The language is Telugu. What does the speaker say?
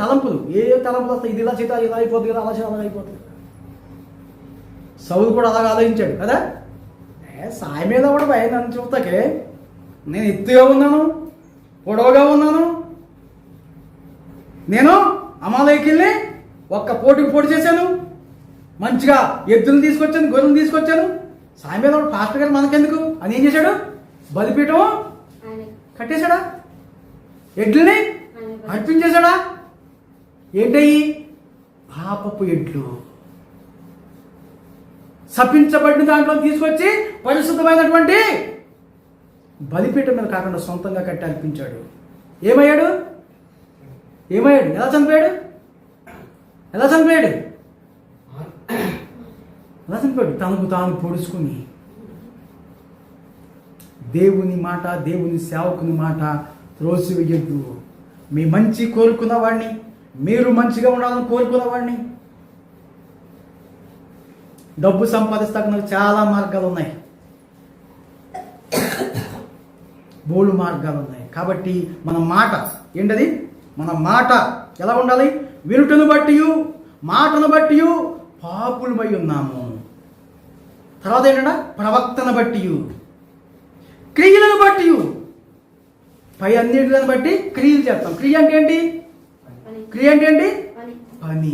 తలంపులు. ఏ తలంపులు వస్తాయి? ఇది ఇలా చేత ఇలా అయిపోతుంది కదా అలా చేత అలా అయిపోతుంది సౌలు కూడా అలాగ ఆలోచించాడు కదా? ఏ సాయి మీద కూడా భయం నన్ను చూస్తాకే నేను ఎత్తుగా ఉన్నాను పొడవుగా ఉన్నాను. నేను అమాలయకి వెళ్ళి ఒక్క పోటీకి పోటీ చేశాను. మంచిగా ఎద్దులు తీసుకొచ్చాను గొర్రెలు తీసుకొచ్చాను. సాయి మీద కూడా పాస్టర్ గారు మనకెందుకు? అని ఏం చేశాడు? బలిపీఠం కట్టేశాడా? ఎడ్లని ఏంటయి పాపపు ఎడ్లు. శపించబడిన దాంట్లో తీసుకొచ్చి పరిశుద్ధమైనటువంటి బలిపీఠం మీద కాకుండా సొంతంగా కట్టి అర్పించాడు. ఏమయ్యాడు? ఏమయ్యాడు? ఎలా చనిపోయాడు? ఎలా చనిపోయాడు? ఎలా చనిపోయాడు? తనకు తాను పొడుచుకుని. దేవుని మాట దేవుని సేవకుని మాట త్రోసివేయద్దు. మీ మంచి కోరుకున్న వాడిని మీరు మంచిగా ఉండాలని కోరుకునేవాడిని డబ్బు సంపాదిస్తానికి చాలా మార్గాలు ఉన్నాయి. బోళ్ళు మార్గాలు ఉన్నాయి. కాబట్టి మన మాట ఏంటది? మన మాట ఎలా ఉండాలి? వినుటను బట్టి మాటను బట్టి పాపులమై ఉన్నాము. తర్వాత ఏంటంటే? ప్రవక్తను బట్టి క్రియలను బట్టి పై అన్నిటిని బట్టి క్రియలు చేస్తాం. క్రియ అంటే ఏంటి? క్రియ అంటే ఏంటి పని. పని.